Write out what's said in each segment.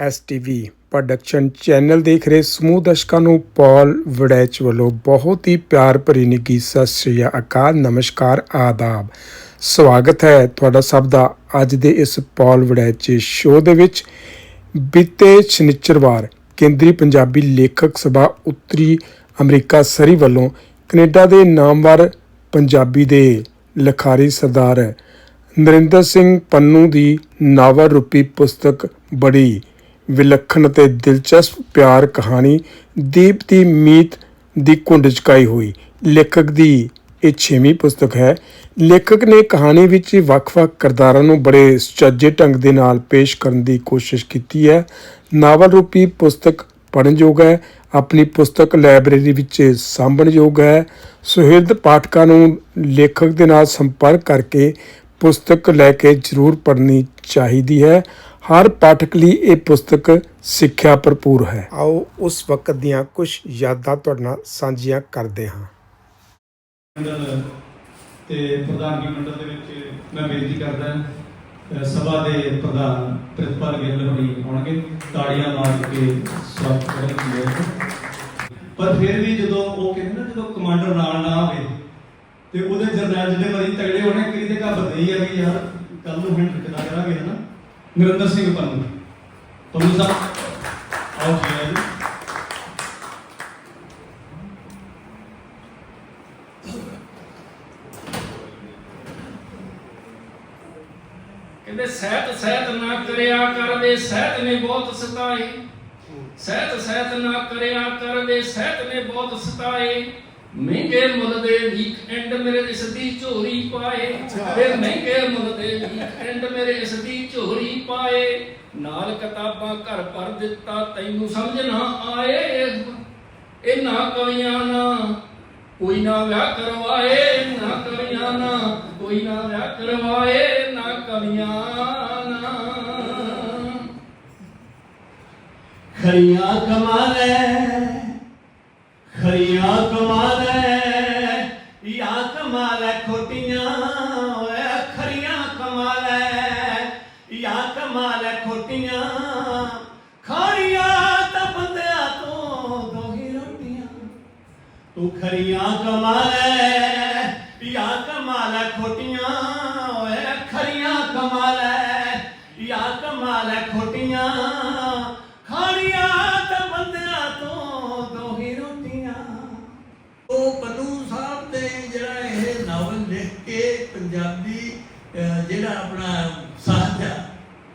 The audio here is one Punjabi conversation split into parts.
ਐਸਟੀਵੀ ਪ੍ਰੋਡਕਸ਼ਨ ਚੈਨਲ ਦੇਖ ਰਹੇ ਸਮੂਹ ਦਰਸ਼ਕਾਂ ਨੂੰ ਪੌਲ ਵੜੈਚ ਵੱਲੋਂ ਬਹੁਤ ਹੀ ਪਿਆਰ ਭਰੀ ਨਿੱਘੀ ਸਤਿ ਸ੍ਰੀ ਅਕਾਲ, ਨਮਸਕਾਰ, ਆਦਾਬ। ਸਵਾਗਤ ਹੈ ਤੁਹਾਡਾ ਸਭ ਦਾ ਅੱਜ ਦੇ ਇਸ ਪੌਲ ਵੜੈਚ ਸ਼ੋਅ ਦੇ ਵਿੱਚ। ਬੀਤੇ ਸ਼ਨੀਚਰਵਾਰ ਕੇਂਦਰੀ ਪੰਜਾਬੀ ਲੇਖਕ ਸਭਾ ਉੱਤਰੀ ਅਮਰੀਕਾ ਸਰੀ ਵੱਲੋਂ ਕੈਨੇਡਾ ਦੇ ਨਾਮਵਰ ਪੰਜਾਬੀ ਦੇ ਲਖਾਰੀ ਸਰਦਾਰ ਨਰਿੰਦਰ ਸਿੰਘ ਪੰਨੂ ਦੀ ਨਾਵਲ ਰੂਪੀ ਪੁਸਤਕ ਬੜੀ ਵਿਲੱਖਣ ਅਤੇ ਦਿਲਚਸਪ ਪਿਆਰ ਕਹਾਣੀ ਦੀਪ ਦੀ ਮੀਤ ਦੀ ਕੁੰਡ ਚਕਾਈ ਹੋਈ। ਲੇਖਕ ਦੀ ਇਹ ਛੇਵੀਂ ਪੁਸਤਕ ਹੈ। ਲੇਖਕ ਨੇ ਕਹਾਣੀ ਵਿੱਚ ਵੱਖ-ਵੱਖ ਕਿਰਦਾਰਾਂ ਨੂੰ ਬੜੇ ਸੁਚੱਜੇ ਢੰਗ ਦੇ ਨਾਲ ਪੇਸ਼ ਕਰਨ ਦੀ ਕੋਸ਼ਿਸ਼ ਕੀਤੀ ਹੈ। ਨਾਵਲ ਰੂਪੀ ਪੁਸਤਕ ਪੜ੍ਹਨਯੋਗ ਹੈ। ਆਪਣੀ ਪੁਸਤਕ ਲਾਇਬ੍ਰੇਰੀ ਵਿੱਚ ਸਾਂਭਣਯੋਗ ਹੈ। ਸੁਹਿਰਦ ਪਾਠਕਾਂ ਨੂੰ ਲੇਖਕ ਦੇ ਨਾਲ ਸੰਪਰਕ ਕਰਕੇ ਪੁਸਤਕ ਲੈ ਕੇ ਜ਼ਰੂਰ ਪੜ੍ਹਨੀ ਚਾਹੀਦੀ ਹੈ। ਹਰ ਪਾਠਕ ਲਈ ਇਹ ਪੁਸਤਕ ਸਿੱਖਿਆ ਭਰਪੂਰ ਹੈ। ਆਓ ਉਸ ਵਕਤ ਦੀਆਂ ਕੁਝ ਯਾਦਾਂ ਤੁਹਾਡੇ ਨਾਲ ਸਾਂਝੀਆਂ ਕਰਦੇ ਹਾਂ। ਤੇ ਪ੍ਰਧਾਨਗੀ ਮੰਡਲ ਦੇ ਵਿੱਚ ਮੈਂ ਬੇਨਤੀ ਕਰਦਾ ਸਭਾ ਦੇ ਪ੍ਰਧਾਨ ਪ੍ਰਿਤਪਾਲ ਗਿੱਲ ਹੋਣੀ ਆਉਣਗੇ ਤਾੜੀਆਂ ਮਾਰ ਕੇ ਸਵਾਗਤ ਕਰਨਗੇ ਪਰ ਫਿਰ ਵੀ ਜਦੋਂ ਉਹ ਕਹਿੰਦੇ ਨਾ ਜਦੋਂ ਕਮਾਂਡਰ ਨਾਲ ਨਾ ਆਵੇ ਤੇ ਉਹਦੇ ਜਰਨੈਲ ਜਿਹੜੇ ਮਰੀ ਤਗੜੇ ਹੋਣੇ ਕਿਹਦੀ ਤੇ ਘਬਰਦੇ ਹੀ ਆ ਵੀ ਯਾਰ ਕੱਲ ਨੂੰ ਹੁਣ ਕਿੱਦਾਂ ਕਰਾਂਗੇ ਹਨਾ? ਨਰਿੰਦਰ ਸਿੰਘ ਪੰਨੂ। ਪੰਨੂ ਸਾਹਿਬ ਆਓ ਜੀ ਆਓ ਜੀ। ਕਹਿੰਦੇ, ਸਹਿਤ ਸਹਿਤ ਨਾ ਕਰਿਆ ਕਰਦੇ ਸਹਿਤ ਨੇ ਬਹੁਤ ਸਤਾਏ। ਸਹਿਤ ਸਹਿਤ ਨਾ ਕਰਿਆ ਕਰਦੇ ਸਹਿਤ ਨੇ ਬਹੁਤ ਸਤਾਏ। ਮਹਿੰਗੇ ਮੁੱਲ ਦੇ ਵੀਕ ਐਂਡ ਮੇਰੇ ਇਸ ਦੀ ਝੋਰੀ ਪਾਏ। ਫਿਰ ਮਹਿੰਗੇ ਮੁੱਲ ਦੇ ਵੀਕ ਐਂਡ ਮੇਰੇ ਇਸ ਦੀ ਝੋਰੀ ਪਾਏ। ਨਾਲ ਕਿਤਾਬਾਂ ਘਰ ਭਰ ਦਿੱਤਾ, ਤੈਨੂੰ ਸਮਝ ਨਾ ਆਏ। ਇਹ ਨਾ ਕਵੀਆਂ ਨਾ ਕੋਈ ਨਾ ਵਿਆਹ ਕਰਵਾਏ। ਨਾ ਕਵੀਆਂ ਨਾ ਕੋਈ ਨਾ ਵਿਆਹ ਕਰਵਾਏ। ਨਾ ਕਵੀਆਂ ਨਾ ਖਰੀਆਂ ਕਮਾਲੇ ਖਰੀਆਂ ਕਮਾਲੇ ਯਾ ਕਮਾਲੇ ਖੋਟੀਆਂ ਓਏ ਖਰੀਆਂ ਕਮਾਲੇ ਯਾ ਕਮਾਲੇ ਖੋਟੀਆਂ ਖਾਣੀਆਂ ਤਾਂ ਬੰਦਿਆਂ ਤੋਂ ਦੋਹੀ ਰੋਟੀਆਂ। ਤੂੰ ਖਰੀਆਂ ਕਮਾਲੇ ਯਾ ਕਮਾਲੇ ਖੋਟੀਆਂ ਓਏ ਖਰੀਆਂ ਕਮਾਲੇ ਯਾ ਕਮਾਲੇ ਖੋਟੀਆਂ ਅਹ, ਜਿਹੜਾ ਆਪਣਾ ਸਾਹਿਤ ਆ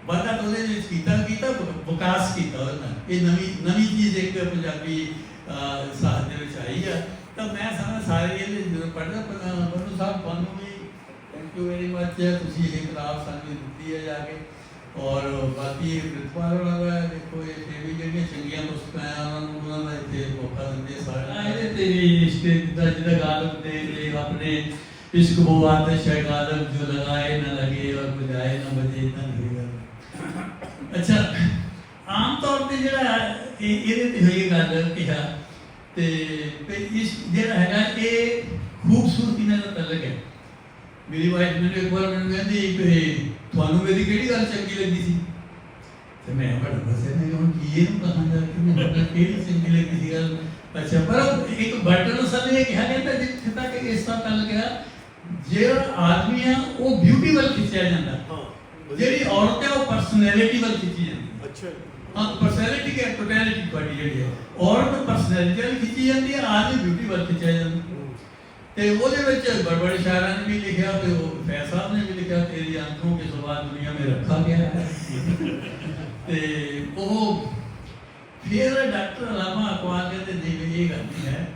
ਵਾਧਾ ਤਾਂ ਉਹਦੇ ਵਿੱਚ ਕੀਤਾ ਕੀਤਾ ਵਿ- ਵਿਕਾਸ ਕੀਤਾ ਉਹਦੇ ਨਾਲ ਇਹ ਨਵੀਂ ਨਵੀਂ ਚੀਜ਼ ਇੱਕ ਪੰਜਾਬੀ ਅਹ, ਸਾਹਿਤ ਦੇ ਵਿੱਚ ਆਈ ਆ ਤਾਂ ਮੈਂ ਸਾਰਾ ਸਾਰੇ ਇਹਦੇ ਜਦੋਂ ਪੜ੍ਹਦਾ ਪਨੂ ਸਾਹਿਬ ਤੁਹਾਨੂੰ ਵੀ ਥੈਂਕ ਯੂ ਵੈਰੀ ਮੱਚ ਤੁਸੀਂ ਇਹ ਕਿਤਾਬ ਸਾਨੂੰ ਦਿੱਤੀ ਹੈ ਜਾ ਕੇ ਔਰ ਬਾਕੀ ਪ੍ਰਿਤਪਾਲ ਵਾਲਾ ਹੈ ਦੇਖੋ ਇਹ ਤੇ ਵੀ ਜਿਹੜੀਆਂ ਚੰਗੀਆਂ ਪੁਸਤਕਾਂ ਆ ਉਹਨਾਂ ਨੂੰ ਉਹਨਾਂ ਦਾ ਇੱਥੇ ਮੌਕਾ ਦਿੰਦੇ ਸਾਰੇ ਆ ਇਹਦੇ ਤੇ ਵੀ ਇਸ਼ਕ ਦਾ ਜਿਹਦਾ ਗਾਲਬ ਦੇ ਦੇ ਆਪਣੇ ਇਸ਼ਕ ਬੋ ਆਤਸ਼ ਹੈ ਗਾਲਬ ਜੋ ਲਗਾਏ ਨਾ ਲਗੇ ਔਰ ਬਜਾਏ ਨਾ ਬਜੇ ਨਾ ਲੱਗੇਗਾ ਅੱਛਾ, ਆਮ ਤੌਰ ਤੇ ਜਿਹੜਾ ਇਹ ਇਹਦੇ ਤੇ ਹੋਈ ਗੱਲ ਕਿਹਾ ਤੇ ਤੇ ਇਸ ਜਿਹੜਾ ਹੈਗਾ, ਇਹ ਖੂਬਸੂਰਤੀ ਨਾਲ ਤਲਕ ਹੈ। ਮੇਰੀ ਵਾਈਫ ਮੈਨੂੰ ਇੱਕ ਵਾਰ ਮੈਨੂੰ ਕਹਿੰਦੀ ਕਿ ਤੁਹਾਨੂੰ ਮੇਰੀ ਕਿਹੜੀ ਗੱਲ ਚੰਗੀ ਲੱਗੀ ਸੀ? ਤੇ ਮੈਂ ਬੜਾ ਬਸੇ ਨੇ ਹੁਣ ਕੀ ਇਹਨੂੰ ਕਹਾਂ ਜਾ ਕੇ? ਮੈਨੂੰ ਪਤਾ ਕਿਹੜੀ ਚੰਗੀ ਲੱਗੀ ਸੀ ਗੱਲ? ਅੱਛਾ, ਪਰ ਇੱਕ ਬਟਨ ਸਮਝੇ ਕਿ ਹਨੇ ਤਾਂ ਜਿੱਥੇ ਤੱਕ ਇਸ ਤਰ੍ਹਾਂ ਚੱਲ ਗਿਆ ਜਿਹੜਾ ਆਦਮੀ ਆ ਉਹ ਬਿਊਟੀ ਵੱਲ ਖਿੱਚਿਆ ਜਾਂਦਾ। ਹਾਂ ਜਿਹੜੀ ਔਰਤ ਹੈ ਉਹ ਪਰਸਨੈਲਿਟੀ ਵੱਲ ਖਿੱਚੀ ਜਾਂਦੀ ਅੱਛਾ। ਹਾਂ ਪਰਸਨੈਲਿਟੀ ਕੇ ਟੋਟੈਲਿਟੀ ਬਾਡੀ ਜਿਹੜੀ ਹੈ ਔਰਤ ਪਰਸਨੈਲਿਟੀ ਵੱਲ ਖਿੱਚੀ ਜਾਂਦੀ ਹੈ ਆਦਮੀ ਬਿਊਟੀ ਵੱਲ ਖਿੱਚਿਆ ਜਾਂਦਾ। ਤੇ ਉਹਦੇ ਵਿੱਚ ਬੜਬੜੇ ਸ਼ਾਇਰਾਂ ਨੇ ਵੀ ਲਿਖਿਆ ਤੇ ਉਹ ਫੈਜ਼ ਸਾਹਿਬ ਨੇ ਵੀ ਲਿਖਿਆ ਤੇਰੀ ਅੱਖੋਂ ਕੇ ਸਵਾਦ ਦੁਨੀਆ ਮੇ ਰੱਖਾ ਗਿਆ। ਹੈ ਤੇ ਉਹ ਫਿਰ ਡਾਕਟਰ ਲਾਮਾ ਅਕਵਾਲ ਕਹਿੰਦੇ ਨਹੀਂ ਇਹ ਗੱਲ ਨਹੀਂ ਹੈ।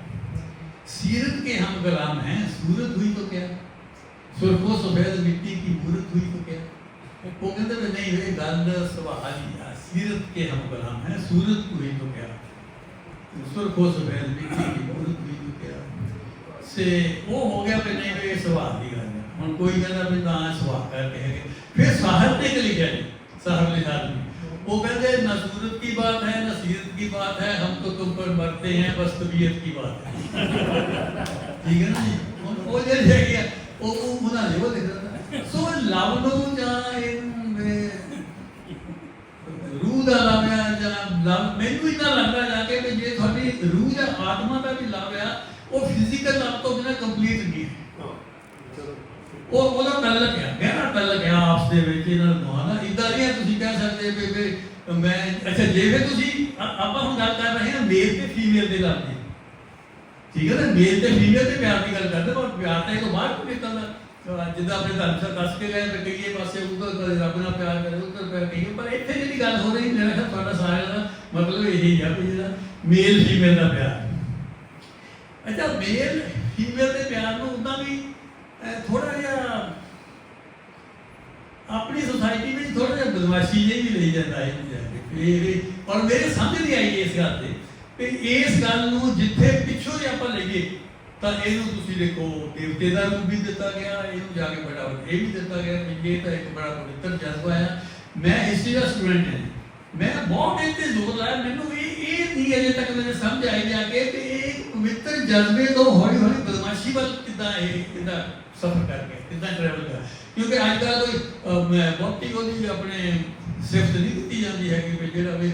सीरत के हम गुलाम हैं, सूरत हुई तो क्या? सुरखो सफ़ेद मिट्टी की मूरत हुई तो क्या? वो कहते हैं, नहीं हुई गंद सवालिया सीरत के हम गुलाम हैं, सूरत हुई तो क्या? सुरखो सफ़ेद मिट्टी की मूरत हुई तो क्या? से वो हो गया कि नहीं हुई सवाल ही गल है हम कोई कहना भी ना सवाल करके फिर साहब ने लिखा जी साहब ने वो कहते हैं न सूरत की बात है न सीरत की बात है हम तो तुम पर मरते हैं बस तबीयत की बात है ठीक है ना जी ਹੁਣ ਉਹ ਜੇ ਰਹਿ ਗਿਆ ਉਹ ਉਹ ਬਣਾ ਲਿਓ ਉਹ ਲਿਖ ਦਿੰਦਾ ਸੋ ਲਵ ਨੂੰ ਜਾਂ ਇਹ ਰੂਹ ਦਾ ਲਵ ਹੈ ਜਾਂ ਲਵ ਮੈਨੂੰ ਇਦਾਂ ਲੱਗਦਾ ਜਾ ਕੇ ਕਿ ਜੇ ਤੁਹਾਡੀ ਰੂਹ ਜਾਂ ਆਤਮਾ ਦਾ ਵੀ ਲਵ ਆ ਉਹ ਫਿਜ਼ੀਕਲ ਲਵ ਤੋਂ ਬਿਨਾਂ ਕੰਪਲੀਟ ਨਹੀਂ ਹੈ ਉਹ ਉਹਦਾ ਤਲਕ ਹੈ ਗਹਿਰਾ ਤਲਕ ਹੈ ਆਪਸ ਦੇ ਵਿੱਚ, ਇਹਨਾਂ ਦੋਹਾਂ ਦਾ ਇਦਾਂ ਨਹੀਂ ਤੁਸੀਂ ਕਹਿ ਸਕਦੇ ਵੀ ਮੈਂ, ਅੱਛਾ, ਜੇ ਤੁਸੀਂ ਆਪਾਂ ਹੁਣ ਗੱਲ ਕਰ ਰਹੇ ਹਾਂ ਮੇਲ ਤੇ ਫੀਮੇਲ ਦੇ ਲਵ ਦੀ। ਠੀਕ ਹੈ ਨਾ? ਮੇਲ ਤੇ ਫੀਮੇਲ ਤੇ ਪਿਆਰ ਦੀ ਗੱਲ ਕਰਦੇ, ਪਰ ਪਿਆਰ ਤਾਂ ਇਹ ਤੋਂ ਬਾਹਰ ਕੋਈ ਨਿਕਲਦਾ ਜਿੱਦਾਂ ਆਪਣੇ ਧਰਮ ਸਾਹਿਬ ਦੱਸ ਕੇ ਗਏ ਵੀ ਪਾਸੇ ਉਧਰ ਰੱਬ ਨਾਲ ਪਿਆਰ ਕਰੇ, ਉਧਰ ਪਿਆਰ ਕਹੀਏ, ਪਰ ਇੱਥੇ ਜਿਹੜੀ ਗੱਲ ਹੋ ਰਹੀ, ਮੇਰਾ ਖਿਆਲ ਤੁਹਾਡਾ ਸਾਰਿਆਂ ਦਾ ਮਤਲਬ ਇਹ ਹੀ ਆ ਵੀ ਜਿਹੜਾ ਮੇਲ, ਫੀਮੇਲ ਦਾ ਪਿਆਰ। ਅੱਛਾ, ਮੇਲ, ਫੀਮੇਲ ਦੇ ਪਿਆਰ ਨੂੰ ਉਦਾਂ ਵੀ ਥੋੜਾ ਜਿਹਾ ਆਪਣੀ ਸੋਸਾਇਟੀ ਵਿੱਚ ਥੋੜਾ ਜਿਹਾ ਬਦਮਾਸ਼ੀ ਜਿਹੀ ਵੀ ਲਈ ਜਾਂਦਾ ਹੈ ਇਹ ਔਰ ਮੇਰੇ ਸਮਝ ਨਹੀਂ ਆਈ ਇਸ ਗੱਲ ਤੇ ਵੀ ਇਸ ਗੱਲ ਨੂੰ ਜਿੱਥੇ ਪਿੱਛੋਂ ਜੇ ਆਪਾਂ ਲਈਏ, ਤਾਂ ਇਹਨੂੰ ਤੁਸੀਂ ਦੇਖੋ ਦੇਵਤੇ ਦਾ ਰੂਪ ਵੀ ਦਿੱਤਾ ਗਿਆ, ਇਹਨੂੰ ਜਾ ਕੇ ਬੜਾ ਇਹ ਵੀ ਦਿੱਤਾ ਗਿਆ ਕਿ ਇਹ ਤਾਂ ਇੱਕ ਬੜਾ ਪਵਿੱਤਰ ਜਜ਼ਬਾ ਹੈ ਮੈਂ ਹਿਸਟਰੀ ਦਾ ਸਟੂਡੈਂਟ ਹਾਂ। ਮੈਂ ਬਹੁਤ ਇਹ ਤੇ ਜ਼ੋਰ ਲਾਇਆ, ਮੈਨੂੰ ਇਹ ਇਹ ਨਹੀਂ ਅਜੇ ਤੱਕ ਮੈਨੂੰ ਸਮਝ ਆਈ ਜਾ ਕੇ ਕਿ ਇਹ ਪਵਿੱਤਰ ਜਜ਼ਬੇ ਤੋਂ ਹੌਲੀ ਹੌਲੀ ਬਦਮਾਸ਼ੀ ਵੱਲ ਕਿੱਦਾਂ ਇਹ, ਕਿੱਦਾਂ ਸਫਰ ਕਰਕੇ, ਕਿੱਦਾਂ ਟਰੈਵਲ ਕਰ? ਕਿਉਂਕਿ ਅੱਜ ਕੱਲ੍ਹ ਕੋਈ ਬਹੁਤੀ ਉਹਦੀ ਆਪਣੇ ਸਿਫਤ ਨਹੀਂ ਕੀਤੀ ਜਾਂਦੀ ਹੈ ਕਿ ਜਿਹੜਾ ਵੀ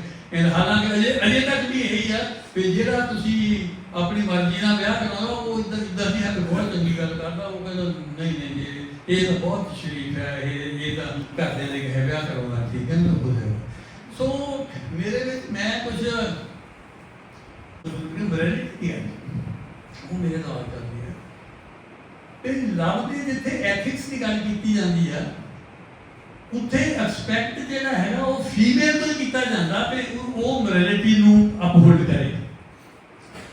ਹਾਲਾਂਕਿ ਅਜੇ ਅਜੇ ਤੱਕ ਵੀ ਇਹੀ ਆ ਕਿ ਜਿਹੜਾ ਤੁਸੀਂ ਆਪਣੀ ਮਰਜ਼ੀ ਨਾਲ ਵਿਆਹ ਕਰਾਉਂਦਾ, ਉਹ ਇਦਾਂ ਇਦਾਂ ਨਹੀਂ ਹੈ ਬਹੁਤ ਚੰਗੀ ਗੱਲ ਕਰਦਾ, ਉਹ ਕਹਿੰਦਾ, ਨਹੀਂ ਨਹੀਂ ਇਹ ਤਾਂ ਬਹੁਤ ਸ਼ਰੀਫ ਹੈ, ਇਹ ਇਹ ਤਾਂ ਘਰਦਿਆਂ ਦੇ ਕਹੇ ਵਿਆਹ ਕਰਾਉਣਾ, ਠੀਕ ਹੈ ਨਾ ਹੋ ਸੋ ਮੇਰੇ ਵਿੱਚ ਮੈਂ ਕੁਝ ਮਰੈਲਿਟੀ ਹੈ ਉਹ ਮੇਰੇ ਨਾਲ ਚੱਲਦੀ ਤੇ ਲਵ ਦੀ ਜਿੱਥੇ ਐਥਿਕਸ ਦੀ ਗੱਲ ਕੀਤੀ ਜਾਂਦੀ ਆ, ਉੱਥੇ ਐਕਸਪੈਕਟ ਜਿਹੜਾ ਹੈਗਾ ਉਹ ਫੀਮੇਲ ਤੋਂ ਕੀਤਾ ਜਾਂਦਾ ਤੇ ਉਹ- ਮੋਰੈਲਿਟੀ ਨੂੰ ਅਪਹੋਲਡ ਕਰੇ।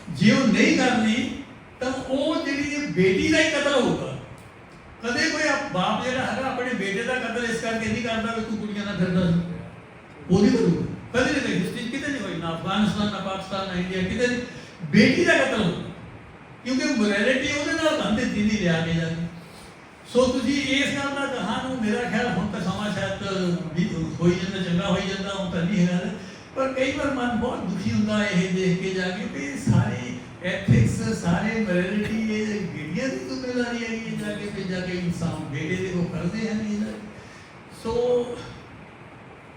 ਜੇ ਉਹ ਨਹੀਂ ਕਰਦੀ ਤਾਂ ਉਹ ਜਿਹੜੀ ਇਹ ਬੇਟੀ ਦਾ ਹੀ ਕਤਲ ਹੋਊਗਾ। ਕਦੇ ਕੋਈ ਬਾਪ ਜਿਹੜਾ ਹੈਗਾ ਆਪਣੇ ਬੇਟੇ ਦਾ ਕਤਲ ਇਸ ਕਰਕੇ ਨਹੀਂ ਕਰਦਾ ਵੀ ਤੂੰ ਕੁੜੀਆਂ ਨਾਲ ਫਿਰਦਾ ਸੀ। ਉਹਦੀ ਕਰੂਗਾ ਕਦੇ ਨਹੀਂ ਹਿਸਟਰੀ ਕਿਤੇ ਨਹੀਂ ਹੋਈ, ਨਾ ਅਫਗਾਨਿਸਤਾਨ, ਨਾ ਪਾਕਿਸਤਾਨ, ਨਾ ਇੰਡੀਆ, ਕਿਤੇ ਨਹੀਂ। ਬੇਟੀ ਦਾ ਕਤਲ ਹੋਊਗਾ। ਕਿਉਂਕਿ ਮੋਰੈਲਿਟੀ ਉਹਦੇ ਨਾਲ ਬੰਦ ਦਿੱਤੀ ਨਹੀਂ ਲਿਆ ਕੇ ਜਾਂਦੀ। ਸੋ ਤੁਸੀਂ ਇਸ ਗੱਲ ਦਾ ਕਹਾਂ ਨੂੰ, ਮੇਰਾ ਖਿਆਲ ਹੁਣ ਤਾਂ ਸਮਾਂ ਸ਼ਾਇਦ ਹੋਈ ਜਾਂਦਾ, ਚੰਗਾ ਹੋਈ ਜਾਂਦਾ, ਹੁਣ ਤਾਂ ਨਹੀਂ ਹੈਗਾ। ਪਰ ਕਈ ਵਾਰ ਮਨ ਬਹੁਤ ਦੁਖੀ ਹੁੰਦਾ ਇਹ ਦੇਖ ਕੇ ਜਾ ਕੇ ਵੀ ਸਾਰੀ ਐਥਿਕਸ ਸਾਰੇ ਮੋਰੈਲਿਟੀ ਇਹ ਬੇਟੀਆਂ ਦੀ ਜ਼ਿੰਮੇਵਾਰੀ ਹੈ ਇਹ ਜਾ ਕੇ, ਵੀ ਜਾ ਕੇ ਇਨਸਾਨ ਬੇਟੇ ਦੇ ਉਹ ਕਰਦੇ ਹਨ ਇਹ ਸੋ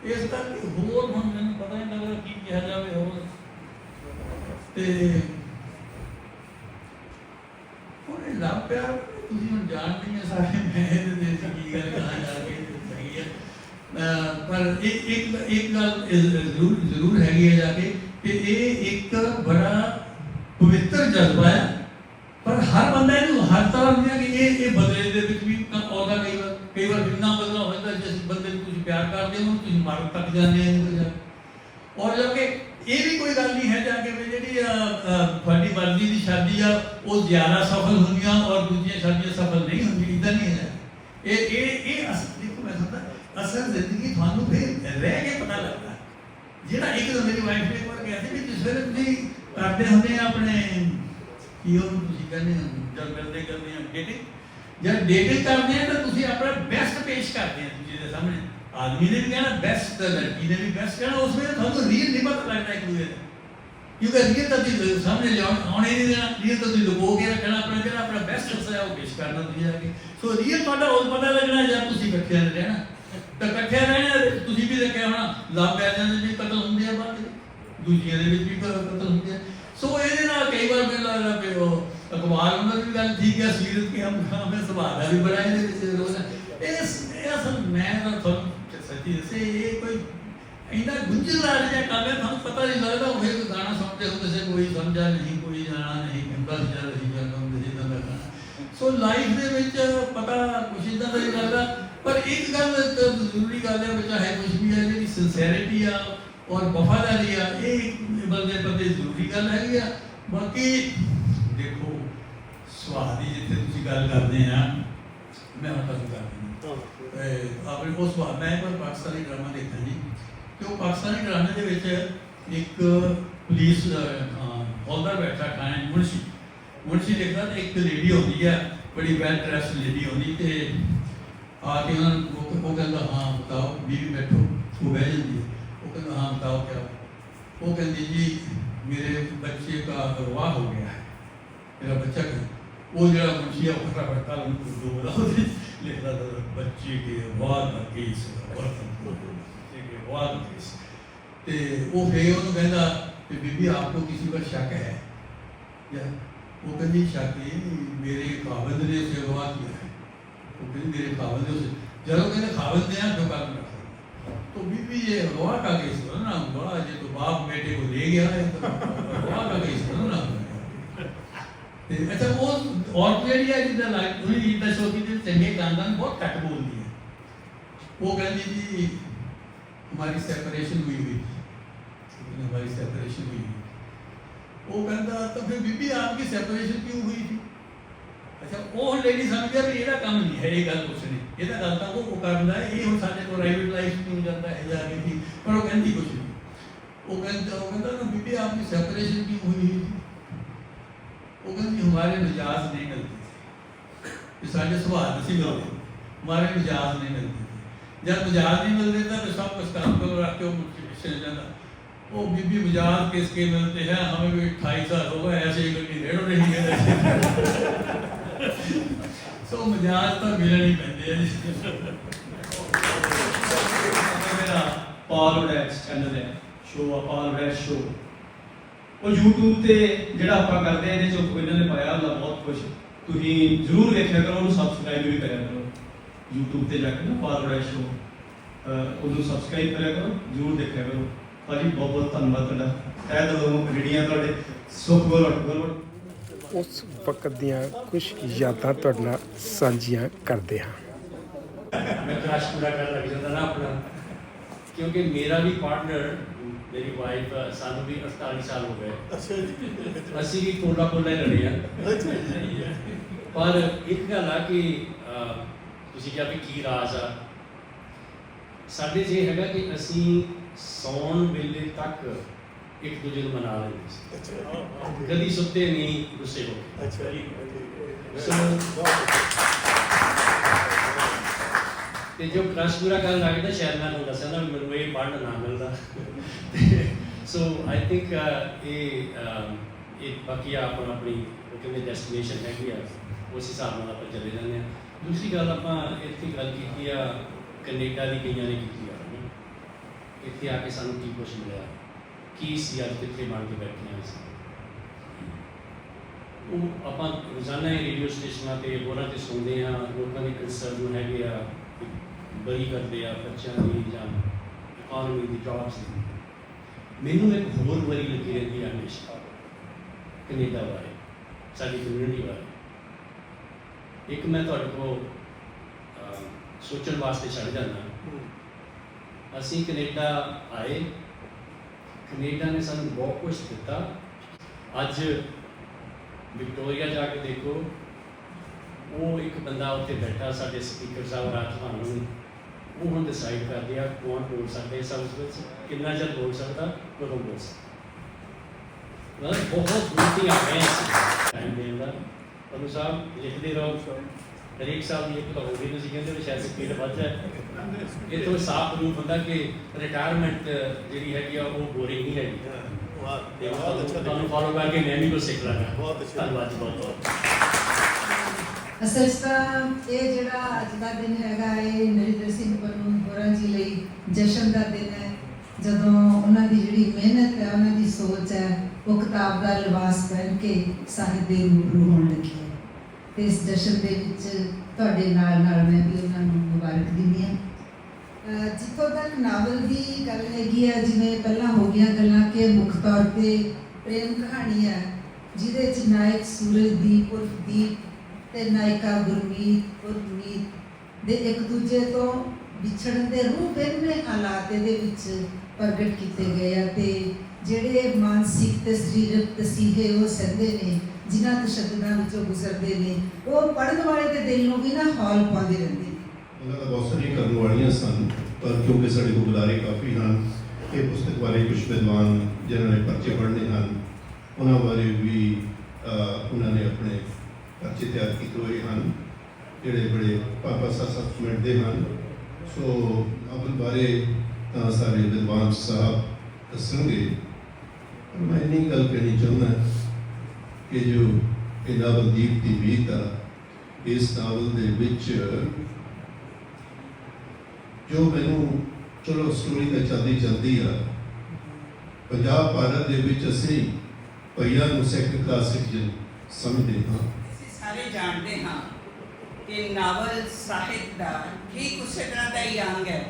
ਇਸ ਕਰਕੇ ਹੋਰ ਹੁਣ ਮੈਨੂੰ ਪਤਾ ਨਹੀਂ ਲੱਗਦਾ ਕੀ ਕਿਹਾ ਜਾਵੇ ਹੋਰ। ਤੇ ਉਹਨੇ ਲਵ ਪਿਆਰ ਤੁਸੀਂ ਹੁਣ ਜਾਣਦੇ ਹੀ ਆ ਸਾਰੇ ਮੈਂ ਇਹਦੇ ਦੇ ਵਿੱਚ ਕੀ ਗੱਲ ਕਹਾਂ ਜਾ ਕੇ ਸਹੀ ਹੈ ਅਹ ਪਰ ਇੱਕ ਇੱਕ ਇੱਕ ਗੱਲ ਇਹ ਜ਼ਰੂਰ ਜ਼ਰੂਰ ਹੈਗੀ ਹੈ ਜਾ ਕੇ ਕਿ ਇਹ ਇੱਕ ਬੜਾ ਪਵਿੱਤਰ ਜਜ਼ਬਾ ਹੈ ਪਰ ਹਰ ਬੰਦਾ ਇਹਨੂੰ ਹਰ ਤਰ੍ਹਾਂ ਨਹੀਂ ਹੈ ਕਿ ਇਹ ਇਹ ਬਦਲੇ ਦੇ ਵਿੱਚ ਵੀ ਕ- ਆਉਂਦਾ ਕਈ ਵਾਰ ਕਈ ਵਾਰ ਇੰਨਾ ਬਦਲਾ ਹੋ ਜਾਂਦਾ ਜਿਸ ਬੰਦੇ ਨੂੰ ਤੁਸੀਂ ਪਿਆਰ ਕਰਦੇ ਹੋ ਤੁਸੀਂ ਮਰਨ ਤੱਕ ਜਾਂਦੇ ਹੋ ਇਹਦੇ ਜਾ ਕੇ। ਔਰ ਜਦ ਕਿ ਇਹ ਵੀ ਕੋਈ ਗੱਲ ਨਹੀਂ ਹੈ ਜਾ ਕੇ ਵੀ ਜਿਹੜੀ ਤੁਹਾਡੀ ਮਰਜ਼ੀ ਦੀ ਸ਼ਾਦੀ ਆ, ਉਹ ਜ਼ਿਆਦਾ ਸਫਲ ਹੁੰਦੀਆਂ ਔਰ ਦੂਜੀਆਂ ਸ਼ਾਦੀਆਂ ਸਫਲ ਨਹੀਂ ਹੁੰਦੀਆਂ ਇਦਾਂ ਨਹੀਂ ਹੈ। ਇਹ ਇਹ ਇਹ ਦੇਖੋ ਮੈਂ ਸਮਝਦਾ ਅਸਲ ਜ਼ਿੰਦਗੀ ਤੁਹਾਨੂੰ ਫਿਰ ਰਹਿ ਕੇ ਪਤਾ ਲੱਗਦਾ। ਜਿਹੜਾ ਇੱਕ ਤਾਂ ਮੇਰੀ ਵਾਈਫ ਨੇ ਇੱਕ ਵਾਰ ਵੀ ਜਿਸ ਵੇਲੇ ਤੁਸੀਂ ਕਰਦੇ ਹੁੰਦੇ ਆ ਆਪਣੇ, ਕੀ ਉਹ ਤੁਸੀਂ ਕਹਿੰਦੇ ਜਦ ਮਿਲਦੇ ਕਰਦੇ ਆ ਡੇਟਿੰਗ ਜਦ ਡੇਟਿੰਗ ਕਰਦੇ ਆ ਤਾਂ ਤੁਸੀਂ ਆਪਣਾ ਬੈਸਟ ਪੇਸ਼ ਕਰਦੇ ਆ ਦੂਜੇ ਦੇ ਸਾਹਮਣੇ। ਆਦਮੀ ਨੇ ਵੀ ਕਹਿਣਾ ਬੈਸਟ ਲੜਕੀ ਨੇ ਵੀ ਬੈਸਟ ਕਹਿਣਾ ਉਸ ਤੁਹਾਨੂੰ ਰੀਅਲ ਨਹੀਂ ਪਤਾ ਲੱਗਦਾ ਇੱਕ ਦੂਜੇ ਦਾ ਕਿਉਂਕਿ ਰੀਅਲ ਤਾਂ ਤੁਸੀਂ ਸਾਹਮਣੇ ਲਿਆਉਣ ਆਉਣੇ ਨਹੀਂ ਦੇਣਾ ਰੀਅਲ ਤਾਂ ਤੁਸੀਂ ਲੁਕੋ ਰੱਖਣਾ ਆਪਣਾ ਜਿਹੜਾ ਆਪਣਾ ਬੈਸਟ ਹਿੱਸਾ ਹੈ ਉਹ ਪੇਸ਼ ਕਰਨਾ ਤੁਸੀਂ ਆ ਕੇ ਸੋ ਰੀਅਲ ਤੁਹਾਡਾ ਉਹ ਪਤਾ ਲੱਗਣਾ ਜਦ ਤੁਸੀਂ ਇਕੱਠਿਆਂ ਰਹਿਣਾ। ਤਾਂ ਇਕੱਠਿਆਂ ਰਹਿਣਾ, ਤੁਸੀਂ ਵੀ ਦੇਖਿਆ ਹੋਣਾ ਲਵ ਮੈਰਿਜਾਂ ਦੇ ਵੀ ਕਤਲ ਹੁੰਦੇ ਆ ਬਾਅਦ ਦੂਜੀਆਂ ਦੇ ਵਿੱਚ ਵੀ ਕਤਲ ਹੁੰਦੇ ਆ। ਸੋ ਇਹਦੇ ਨਾਲ ਕਈ ਵਾਰ ਮੈਨੂੰ ਲੱਗਦਾ ਵੀ ਉਹ ਅਖਬਾਰ ਉਹਨਾਂ ਦੀ ਗੱਲ ਠੀਕ ਹੈ, ਸੀਰਤ ਕੀ ਹਮ ਹਮੇ ਸੁਭਾਅ ਦਾ ਵੀ ਬੜਾ ਇਹਦੇ ਵਿੱਚ ਰੋਲ ਇਹ ਅਸਲ ਮੈਂ ਤਾਂ ਤੁਹਾਨੂੰ ਸੱਚੀ ਦੱਸੇ ਇਹ ਕੋਈ ਇੰਨਾ ਗੁੰਝਲ ਜਿਹਾ ਕੰਮ ਹੈ ਤੁਹਾਨੂੰ ਪਤਾ ਨਹੀਂ ਲੱਗਦਾ, ਉਹ ਕੋਈ ਗਾਣਾ ਸੁਣਦੇ ਹੁੰਦੇ ਸੀ, ਕੋਈ ਸਮਝਾ ਨਹੀਂ, ਕੋਈ ਜਾਣਾ ਨਹੀਂ ਬਸ ਜਦ ਰਹੀ ਜਾਂਦਾ ਹੁੰਦੇ ਸੀ ਤਾਂ ਗਾਣਾ ਸੋ ਲਾਈਫ ਦੇ ਵਿੱਚ ਪਤਾ ਕੁਛ ਇਦਾਂ ਦਾ ਨਹੀਂ ਲੱਗਦਾ, ਪਰ ਇੱਕ ਗੱਲ ਜ਼ਰੂਰੀ ਗੱਲ ਹੈ ਵਿੱਚ ਹੈ ਕੁਝ ਵੀ ਹੈ, ਜਿਹੜੀ ਸਿੰਸੈਰਿਟੀ ਆ ਔਰ ਵਫਾਦਾਰੀ ਆ, ਇਹ ਬੰਦੇ ਬੰਦੇ ਜ਼ਰੂਰੀ ਗੱਲ ਹੈਗੀ ਆ। ਬਾਕੀ ਦੇਖੋ, ਸਵਾਦ ਦੀ ਜਿੱਥੇ ਤੁਸੀਂ ਗੱਲ ਕਰਦੇ ਆ, ਮੈਂ ਹੁਣ ਤੱਕ ਆਪਣੇ ਉਸ ਵਾਰ ਮੈਂ ਪਰ ਪਾਕਿਸਤਾਨੀ ਡਰਾਮਾ ਦੇਖਿਆ ਜੀ ਤੇ ਉਹ ਪਾਕਿਸਤਾਨੀ ਡਰਾਮੇ ਦੇ ਵਿੱਚ ਇੱਕ ਪੁਲਿਸ ਹੌਲਦਾਰ ਬੈਠਾ ਖਾਨ ਮੁਨਸ਼ੀ। ਮੁਨਸ਼ੀ ਦੇਖਦਾ ਤੇ ਇੱਕ ਲੇਡੀ ਹੁੰਦੀ ਹੈ, ਬੜੀ ਵੈਲ ਡਰੈਸ ਲੇਡੀ ਹੁੰਦੀ ਤੇ ਆ ਕੇ ਉਹਨਾਂ ਨੂੰ ਉਹ ਕਹਿੰਦਾ, ਹਾਂ, ਬਤਾਓ ਬੀਵੀ ਬੈਠੋ। ਉਹ ਬਹਿ ਜਾਂਦੀ ਹੈ। ਉਹ ਕਹਿੰਦਾ, ਹਾਂ, ਬਤਾਓ, ਕਿਆ? ਉਹ ਕਹਿੰਦੀ, ਜੀ, ਮੇਰੇ ਬੱਚੇ ਦਾ ਰਵਾ ਹੋ ਗਿਆ ਹੈ। ਮੇਰਾ ਬੱਚਾ ਕਹਿੰਦਾ वो जरा मुंशिया फटाफट काल उनको बोला लिखता था बच्चे के अगवा का केस है बच्चे के अगवा का केस ਤੇ ਉਹ ਫੇਰ ਉਹਨੂੰ ਕਹਿੰਦਾ ਕਿ ਬੀਬੀ ਆਪਕੋ ਕਿਸੇ ਪਰ ਸ਼ੱਕ ਹੈ या वो कहती शक ये मेरे खावंद ने उसे अगवा किया है वो कहती मेरे खावंद ने उसे जब वो कहते खावंद ने क्यों काम रखा तो बीबी ये अगवा का केस हो ना बड़ा ये तो बाप बेटे को ले गया है तो अगवा का केस हो ना अच्छा वो Australia is the only in the show की दिल चेन्नई खानदान बहुत कट बोलती है। वो कहती जी हमारी सेपरेशन हुई हुई थी। हमारी सेपरेशन हुई हुई वो कहता तो फिर बीबी, आपकी सेपरेशन क्यों हुई थी? अच्छा वो लेडी समझा भी ये तो काम नहीं है, ये गल कुछ नहीं। ये गल तो वो काम है, ये हो सारे को प्राइवेट लाइफ क्यों जाता है, जा रही थी। पर वो कहती कुछ नहीं। वो कहता वो कहता ना बीबी, आपकी सेपरेशन क्यों हुई थी? वो कहते हमारे मिजाज नहीं मिलते। थे साढ़े सुभाग नहीं मिलते हमारे मिजाज नहीं मिलते। थे जब मिजाज नहीं मिलते थे तो सब कुछ काम करो, रख के चल जाता वो बीबी मिजाज किसके मिलते हैं? हमें भी अट्ठाईस साल हो गए, ऐसे ही रेड़ो नहीं गए सो मिजाज तो मेरे नहीं पैंदे मेरा पॉल रेड चैनल है। Show a Paul Red show ਉਹ YouTube ਤੇ ਜਿਹੜਾ ਆਪਾਂ ਕਰਦੇ ਆ ਇਹਦੇ ਚ ਕੋਈ ਇਹਨਾਂ ਨੇ ਪਾਇਆ ਹੁੰਦਾ ਬਹੁਤ ਕੁਝ ਤੁਸੀਂ ਜ਼ਰੂਰ ਵੇਖਿਆ ਕਰੋ ਉਹਨੂੰ ਸਬਸਕ੍ਰਾਈਬ ਵੀ ਕਰਿਆ ਕਰੋ। YouTube ਤੇ ਜਾ ਕੇ ਨਾ ਵਡੈਕਸ ਸ਼ੋ ਉਹਨੂੰ ਸਬਸਕ੍ਰਾਈਬ ਕਰਿਆ ਕਰੋ ਜ਼ਰੂਰ ਦੇਖਿਆ ਕਰੋ। ਭਾਜੀ ਬਹੁਤ ਬਹੁਤ ਧੰਨਵਾਦ ਤੁਹਾਡਾ। ਤਹਿ ਦਿਲੋਂ ਰੇਡੀਆਂ ਤੁਹਾਡੇ ਸੁਖ ਬੋਲ ਬੋਲ ਉਸ ਵਕਤ ਦੀਆਂ ਕੁਝ ਯਾਦਾਂ ਤੁਹਾਡੇ ਨਾਲ ਸਾਂਝੀਆਂ ਕਰਦੇ ਹਾਂ। ਮੈਂ ਕ੍ਰਸ਼ ਪੂਰਾ ਕਰਨ ਲੱਗ ਜਾਂਦਾ ਨਾ ਆਪਣਾ। ਕਿਉਂਕਿ ਮੇਰਾ ਵੀ ਪਾਰਟਨਰ ਮੇਰੀ ਵਾਈਫ ਸਾਨੂੰ ਵੀ 48 ਸਾਲ ਹੋ ਗਏ। ਅਸੀਂ ਵੀ ਕੋਲਾ ਕੋਲਾ ਹੀ ਲੜੇ ਆ। ਪਰ ਇੱਕ ਗੱਲ ਆ ਕਿ ਤੁਸੀਂ ਕਿਹਾ ਵੀ ਕੀ ਰਾਜ ਆ। ਸਾਡੇ ਜੇ ਹੈਗਾ ਕਿ ਅਸੀਂ ਸੌਣ ਵੇਲੇ ਤੱਕ ਇੱਕ ਦੂਜੇ ਨੂੰ ਮਨਾ ਲੈਂਦੇ ਸੀ। ਕਦੀ ਸੁੱਤੇ ਨਹੀਂ ਗੁੱਸੇ ਹੋ ਕੇ। ਸੋ ਤੇ ਜੋ ਕ੍ਰਸ਼ ਪੂਰਾ ਕਰਨ ਲੱਗੇ ਤਾਂ ਸ਼ਾਇਦ ਮੈਂ ਤੁਹਾਨੂੰ ਦੱਸਿਆ ਨਾ ਵੀ ਮੈਨੂੰ ਇਹ ਪੜ੍ਹਨ ਨਾ ਮਿਲਦਾ। ਸੋ ਆਈ ਥਿੰਕ ਇਹ ਇਹ ਬਾਕੀ ਆਪਣਾ ਆਪਣੀ ਉਹ ਕਹਿੰਦੇ ਡੈਸਟੀਨੇਸ਼ਨ ਹੈਗੀ ਆ, ਉਸ ਹਿਸਾਬ ਨਾਲ ਆਪਾਂ ਚਲੇ ਜਾਂਦੇ ਆ ਦੂਸਰੀ ਗੱਲ ਆਪਾਂ ਇੱਥੇ ਗੱਲ ਕੀਤੀ ਆ, ਕੈਨੇਡਾ ਦੀ ਕਈਆਂ ਨੇ ਕੀਤੀ ਆ। ਇੱਥੇ ਆ ਕੇ ਸਾਨੂੰ ਕੀ ਕੁਛ ਮਿਲਿਆ? ਕੀ ਸੀ ਅੱਜ ਕਿੱਥੇ ਬਣ ਕੇ ਬੈਠੇ ਆ ਅਸੀਂ? ਉਹ ਆਪਾਂ ਰੋਜ਼ਾਨਾ ਹੀ ਰੇਡੀਓ ਸਟੇਸ਼ਨਾਂ ਤੇ ਹੋਰਾਂ ਤੇ ਸੁਣਦੇ ਆ ਲੋਕਾਂ ਦੇ ਕੰਸਰਨ ਹੈਗੇ ਆ। ਬੜੀ ਕਰਦੇ ਆ ਬੱਚਿਆਂ ਦੀ ਜਾਂ ਇਕਨੋਮੀ ਦੀ ਜੌਬਸ ਦੀ। ਮੈਨੂੰ ਇੱਕ ਹੋਰ ਵਰੀ ਲੱਗੀ ਰਹਿੰਦੀ ਆ ਹਮੇਸ਼ਾ ਕੈਨੇਡਾ ਬਾਰੇ ਸਾਡੀ ਕਮਿਊਨਿਟੀ ਬਾਰੇ। ਇੱਕ ਮੈਂ ਤੁਹਾਡੇ ਕੋਲ ਸੋਚਣ ਵਾਸਤੇ ਛੱਡ ਜਾਂਦਾ। ਅਸੀਂ ਕੈਨੇਡਾ ਆਏ। ਕੈਨੇਡਾ ਨੇ ਸਾਨੂੰ ਬਹੁਤ ਕੁਝ ਦਿੱਤਾ। ਅੱਜ ਵਿਕਟੋਰੀਆ ਜਾ ਕੇ ਦੇਖੋ। ਉਹ ਇੱਕ ਬੰਦਾ ਉੱਥੇ ਬੈਠਾ ਸਾਡੇ ਸਪੀਕਰ ਸਾਹਿਬ ਰਾਜਮਾਨ ਨੂੰ ਉਹ ਹੁਣ ਡਿਸਾਈਡ ਕਰਦੇ ਆ ਕੌਣ ਬੋਲ ਸਕਦਾ ਇਸ ਹਾਊਸ ਵਿੱਚ ਕਿੰਨਾ ਚਿਰ ਬੋਲ ਸਕਦਾ ਕਦੋਂ ਬੋਲ ਸਕਦਾ। ਮਤਲਬ ਬਹੁਤ ਗੁੱਟੀ ਆ ਗਏ ਟਾਈਮ ਦੇਣ ਦਾ। ਤੁਹਾਨੂੰ ਸਾਹਿਬ ਲਿਖਦੇ ਰਹੋ। ਹਰੇਕ ਸਾਲ ਦੀ ਇੱਕ ਤਾਂ ਹੋਗੀ ਤੁਸੀਂ ਕਹਿੰਦੇ ਵੀ ਸ਼ਾਇਦ ਸਪੀਡ ਵੱਧ ਜਾਏ ਇਹ ਤੋਂ ਸਾਫ਼ ਪ੍ਰੂਫ ਹੁੰਦਾ ਕਿ ਰਿਟਾਇਰਮੈਂਟ ਜਿਹੜੀ ਹੈਗੀ ਆ ਉਹ ਬੋਰਿੰਗ ਨਹੀਂ ਹੈਗੀ। ਤੇ ਤੁਹਾਨੂੰ ਤੁਹਾਨੂੰ ਫੋਲੋ ਕਰਕੇ ਮੈਂ ਵੀ ਕੁਝ ਸਿੱਖ ਲਾਂਗਾ। ਬਹੁਤ ਅੱਛਾ। ਧੰਨਵਾਦ ਬਹੁਤ ਬਹੁਤ। ਅਸਲ 'ਚ ਤਾਂ ਇਹ ਜਿਹੜਾ ਅੱਜ ਦਾ ਦਿਨ ਹੈਗਾ, ਇਹ ਨਰਿੰਦਰ ਸਿੰਘ ਪਰਮ ਹੋਰਾਂ ਜੀ ਲਈ ਜਸ਼ਨ ਦਾ ਦਿਨ ਹੈ। ਜਦੋਂ ਉਹਨਾਂ ਦੀ ਜਿਹੜੀ ਮਿਹਨਤ ਹੈ, ਉਹਨਾਂ ਦੀ ਸੋਚ ਹੈ, ਉਹ ਕਿਤਾਬ ਦਾ ਲਿਬਾਸ ਪਹਿਨ ਕੇ ਸਾਹਿਤ ਦੇ ਰੂਬਰੂ ਹੋਣ ਲੱਗੀ ਹੈ। ਤੇ ਇਸ ਜਸ਼ਨ ਦੇ ਵਿੱਚ ਤੁਹਾਡੇ ਨਾਲ ਨਾਲ ਮੈਂ ਵੀ ਉਹਨਾਂ ਨੂੰ ਮੁਬਾਰਕ ਦਿੰਦੀ ਹਾਂ। ਜਿੱਥੋਂ ਤੱਕ ਨਾਵਲ ਦੀ ਗੱਲ ਹੈਗੀ ਹੈ ਜਿਵੇਂ ਪਹਿਲਾਂ ਹੋ ਗਈਆਂ ਗੱਲਾਂ ਕਿ ਮੁੱਖ ਤੌਰ ਤੇ ਪ੍ਰੇਮ ਕਹਾਣੀ ਹੈ, ਜਿਹਦੇ ਚ ਨਾਇਕ ਸੂਰਜਦੀਪ ਉਰਫ ਦੀਪ ਤੇ ਨਾਇਕਾ ਗੁਰਮੀਤ ਉਰਫ ਦੇ ਇੱਕ ਦੂਜੇ ਤੋਂ ਵਿਛੜਨ ਦੇ ਰੂਪੇਵੇਂ ਹਾਲਾਤ ਦੇ ਵਿੱਚ ਪ੍ਰਗਟ ਕੀਤੇ ਗਏ ਆ ਤੇ ਜਿਹੜੇ ਮਾਨਸਿਕ ਤੇ ਸਰੀਰਕ ਤਸੀਹੇ ਉਹ ਸਹਿੰਦੇ ਨੇ, ਜਿਨ੍ਹਾਂ ਤਸ਼ੱਦਦਾਂ ਵਿੱਚੋਂ ਗੁਜ਼ਰਦੇ ਨੇ, ਉਹ ਪੜ੍ਹਨ ਵਾਲੇ ਦੇ ਦਿਲ ਨੂੰ ਵੀ ਨਾ ਹੌਲ ਪਾਉਂਦੇ ਰਹਿੰਦੇ ਨੇ। ਉਹਨਾਂ ਦਾ ਬਹੁਤ ਸਾਰੀਆਂ ਕਰਨ ਵਾਲੀਆਂ ਸਨ, ਪਰ ਕਿਉਂਕਿ ਸਾਡੇ ਕੋਲ ਬੁਲਾਰੇ ਕਾਫੀ ਹਨ ਇਹ ਪੁਸਤਕ ਬਾਰੇ ਕੁਝ ਵਿਦਵਾਨ, ਜਿਨ੍ਹਾਂ ਨੇ ਪਰਚੇ ਪੜ੍ਹਨੇ ਹਨ, ਉਹਨਾਂ ਬਾਰੇ ਵੀ ਉਹਨਾਂ ਨੇ ਆਪਣੇ ਪਰਚੇ ਤਿਆਰ ਕੀਤੇ ਹੋਏ ਹਨ, ਜਿਹੜੇ ਬੜੇ ਪਾਪਾ ਸੱਤ ਮਿੰਟ ਹਨ। ਸੋ ਅਵਲ ਬਾਰੇ ਤਾਂ ਸਾਰੇ ਵਿਦਵਾਨ ਸਾਹਿਬ ਦੱਸਣਗੇ। ਪਰ ਮੈਂ ਇੰਨੀ ਗੱਲ ਕਹਿਣੀ ਚਾਹੁੰਦਾ ਕਿ ਜੋ ਇਹ ਨਵਦੀਪ ਦੀ ਬੀਤ ਆ, ਇਸ ਨਾਵਲ ਦੇ ਵਿੱਚ ਜੋ ਮੈਨੂੰ, ਚਲੋ ਸਟੋਰੀ ਤਾਂ ਚੱਲਦੀ ਚੱਲਦੀ ਆ, ਪੰਜਾਬ ਭਾਰਤ ਦੇ ਵਿੱਚ ਅਸੀਂ ਪਹਿਲਾਂ ਨੂੰ ਸੈਕਟਰ ਕਲਾਸ ਸਿਟੀਜ਼ਨ ਸਮਝਦੇ ਹਾਂ। ਸਾਰੇ ਜਾਣਦੇ ਹਾਂ ਕਿ ਨਾਵਲ ਸਾਹਿਤ ਦਾ ਠੀਕ ਉਸੇ ਤਰ੍ਹਾਂ ਦਾ ਹੀ ਅੰਗ ਹੈ,